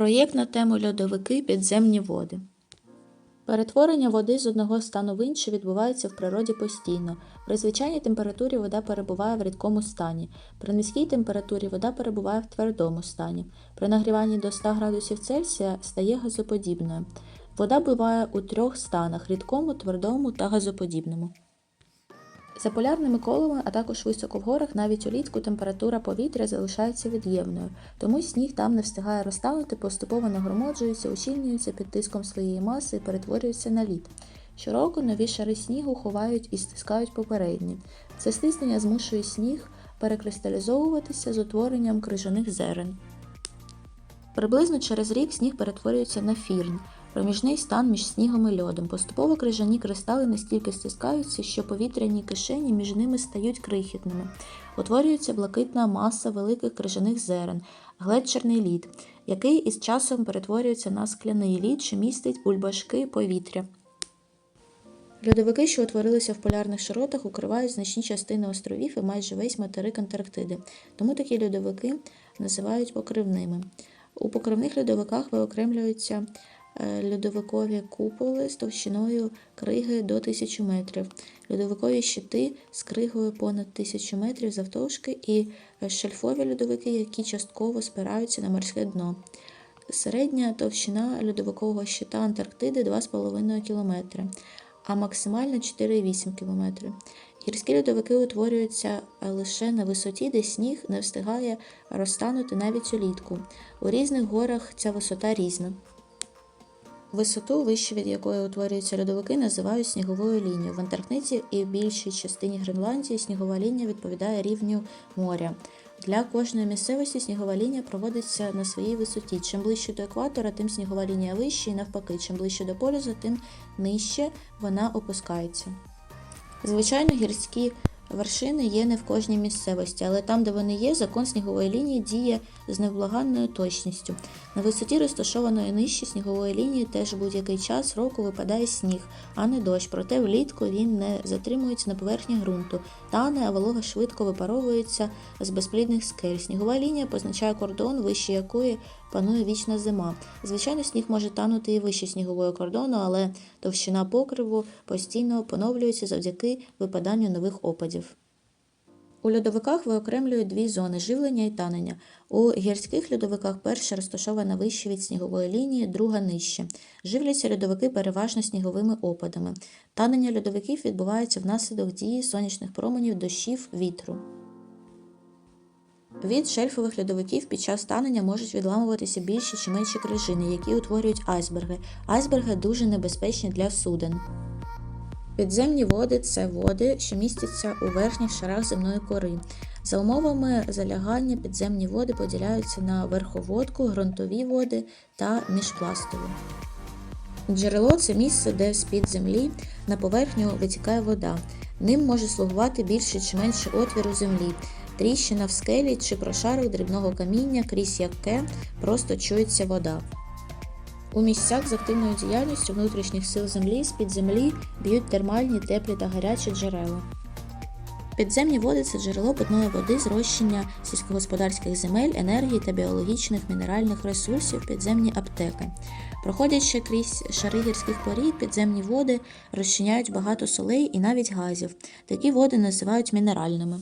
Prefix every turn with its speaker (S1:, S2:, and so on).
S1: Проєкт на тему льодовики підземні води. Перетворення води з одного стану в інший відбувається в природі постійно. При звичайній температурі вода перебуває в рідкому стані. При низькій температурі вода перебуває в твердому стані. При нагріванні до 100 градусів Цельсія стає газоподібною. Вода буває у трьох станах рідкому, твердому та газоподібному. За полярними колами, а також високо в горах, навіть улітку температура повітря залишається від'ємною, тому сніг там не встигає розтанути, поступово нагромаджується, ущільнюється під тиском своєї маси і перетворюється на лід. Щороку нові шари снігу ховають і стискають попередні. Це стиснення змушує сніг перекристалізовуватися з утворенням крижаних зерен. Приблизно через рік сніг перетворюється на фірн, проміжний стан між снігом і льодом. Поступово крижані кристали настільки стискаються, що повітряні кишені між ними стають крихітними. Утворюється блакитна маса великих крижаних зерен, глетчерний лід, який із часом перетворюється на скляний лід, що містить бульбашки повітря. Льодовики, що утворилися в полярних широтах, укривають значні частини островів і майже весь материк Антарктиди. Тому такі льодовики називають покривними. У покривних льодовиках виокремлюються е, льодовикові куполи з товщиною криги до 1000 метрів, льодовикові щити з кригою понад 1000 метрів завтовшки і е, шельфові льодовики, які частково спираються на морське дно. Середня товщина льодовикового щита Антарктиди 2,5 км, а максимальна 4,8 км. Гірські льодовики утворюються е, лише на висоті, де сніг не встигає розтанути навіть улітку. У різних горах ця висота різна. Висоту, вище від якої утворюються льодовики, називають сніговою лінією. В Антарктиді і в більшій частині Гренландії снігова лінія відповідає рівню моря. Для кожної місцевості снігова лінія проводиться на своїй висоті. Чим ближче до екватора, тим снігова лінія вища і навпаки, чим ближче до полюсу, тим нижче вона опускається. Звичайно, гірські вершини є не в кожній місцевості, але там, де вони є, закон снігової лінії діє з невблаганною точністю. На висоті розташованої нижче снігової лінії теж будь-який час року випадає сніг, а не дощ, проте влітку він не затримується на поверхні ґрунту, тане, а волога швидко випаровується з безплідних скель. Снігова лінія позначає кордон, вище якої панує вічна зима. Звичайно, сніг може танути і вище снігового кордону, але товщина покриву постійно поновлюється завдяки випаданню нових опадів. У льодовиках виокремлюють дві зони живлення і танення. У гірських льодовиках перша розташована вище від снігової лінії, друга нижче. Живляться льодовики переважно сніговими опадами. Танення льодовиків відбувається внаслідок дії сонячних променів, дощів, вітру. Від шельфових льодовиків під час танення можуть відламуватися більші чи менші крижини, які утворюють айсберги. Айсберги дуже небезпечні для суден. Підземні води це води, що містяться у верхніх шарах земної кори. За умовами залягання підземні води поділяються на верховодку, ґрунтові води та міжпластові. Джерело це місце, де з-під землі на поверхню витікає вода. Ним може слугувати більше чи менше отвір у землі, тріщина в скелі чи прошарок дрібного каміння, крізь яке просто чується вода. У місцях з активною діяльністю внутрішніх сил землі з-під землі б'ють термальні, теплі та гарячі джерела. Підземні води це джерело питної води з розчинення сільськогосподарських земель, енергії та біологічних мінеральних ресурсів підземні аптеки. Проходячи крізь шари гірських порід, підземні води розчиняють багато солей і навіть газів. Такі води називають мінеральними.